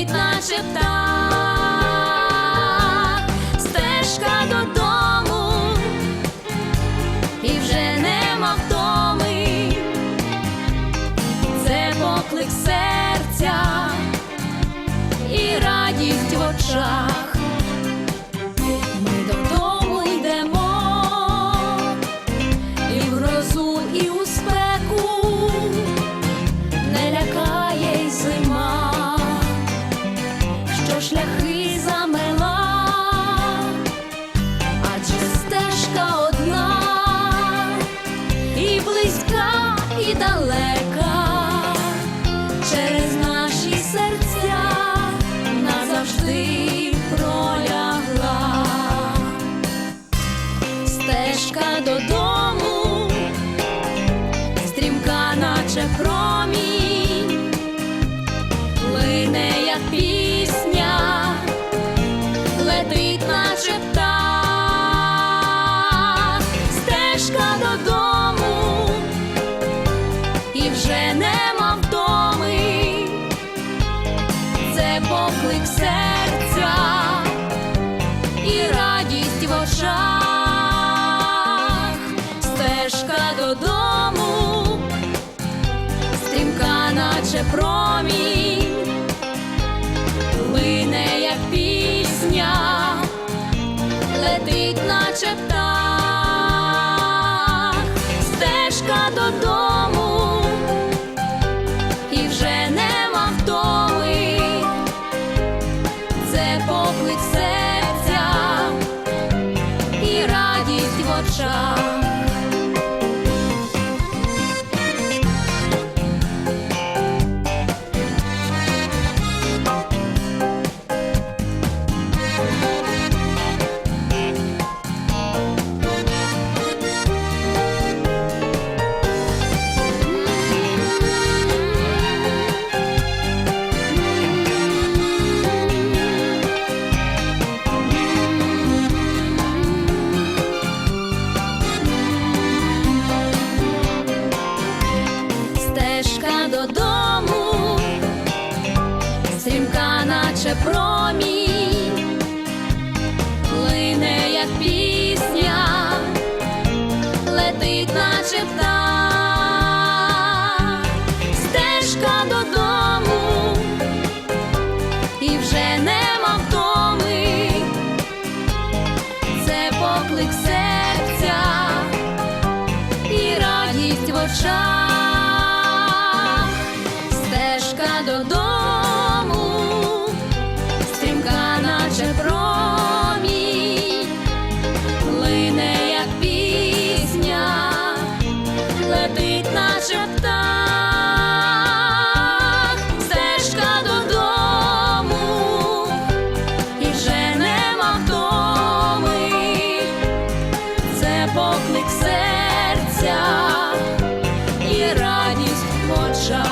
летить, наче птах, стежка додому, і вже нема втоми, це поклик серця і радість в очах. І далека, через наші серця назавжди пролягла. Стежка додому, стрімка, наче промінь, лине, очах, стежка додому, стрімка, наче промінь, лине, як пісня, летить, наче радість наче промінь, лине, як пісня, летить, наче птах, стежка додому, і вже нема втоми, це поклик серця і радість в очах, стежка додому, Russia.